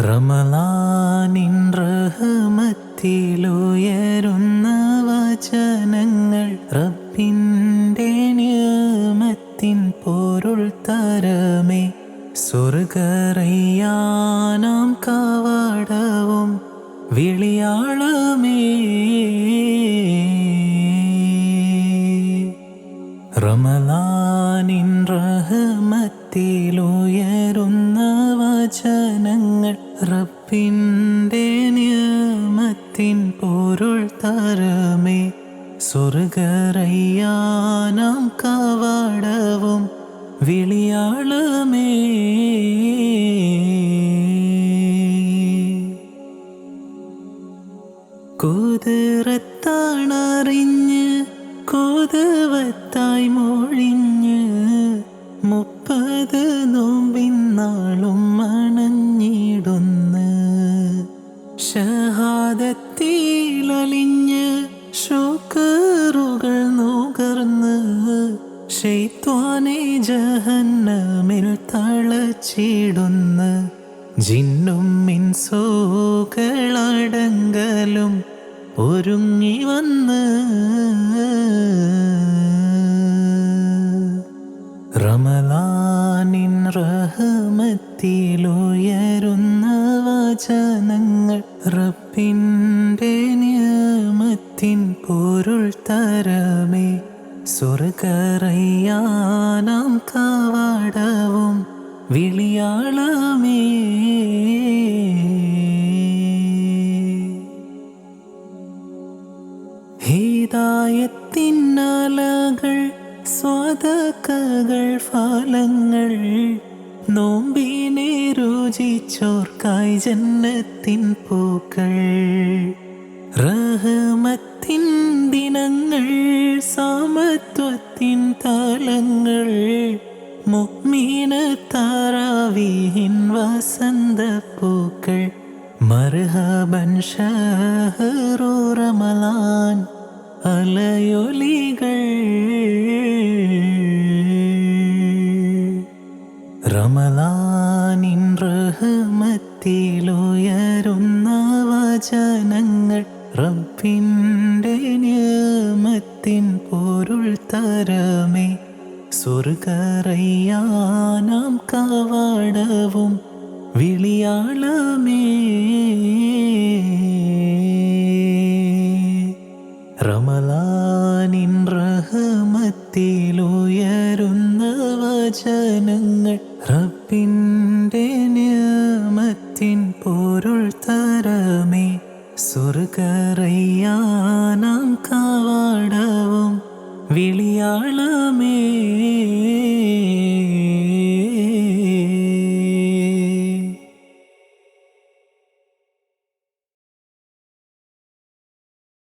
റമലാനിൻ റഹമത്തിലുയരുന്ന വചനങ്ങൾ റബ്ബിന്റെ നിയമത്തിൻ പൊരുൾ തരമേ. സ്വർഗറിയാനാം കവാടവും വിളിയാളമേ. റമലാനിൻ റഹമത്തിലുയരുന്ന വചനങ്ങൾ റബ്ബിന്റെ നിയമത്തിൻ പൊരുൾ തരമേ. സ്വർഗറയ്യാനാം കവാടവും വിളിയാളമേ. കുതിരത്താണറിഞ്ഞ് കൂതുവത്തായി മൊഴിഞ്ഞ് ജഹന്നമിൽ തളച്ചിടുന്ന. ജിന്നും മിൻസോകളടങ്കലും ഒരുങ്ങി വന്ന്. റമലാനിൻ റഹമത്തിലുയരുന്ന വചനങ്ങൾ റബ്ബിന്റെ നിയമത്തിൻ പൊരുൾ തരമേ. സ്വർഗറയ്യാനാം കവാടവും വിളിയാളമേ. ഹീതായത്തിന്നലകൾ സ്വതക്കകൾ ഫലങ്ങൾ നോമ്പിനെ രുചിച്ചോർക്കായി ജന്നത്തിൻ പൂക്കൾ റഹമത്തിൻ ദിനങ്ങൾ സമത്വത്തിൻ താളങ്ങൾ മുഗ്മീന താറാവീഹിൻ വസന്തപ്പൂക്കൾ മർഹബൻ ഷഹറു റമലാൻ അലയൊലികൾ. റമലാനിൻ റഹമത്തിലുയരുന്ന വചനങ്ങൾ റബ്ബിന്റെ നിയമത്തിൻ പൊരുൾ തരമേ സ്വർഗറയ്യാനാം കവാടവും വിളിയാളമേ. റമലാനിൻ റഹമത്തിലുയരുന്ന വചനങ്ങൾ റബ്ബിന്റെ നിയമത്തിൻ പൊരുൾ തരമേ സ്വർഗറയ്യാനാം കവാടവും വിളിയാളമേ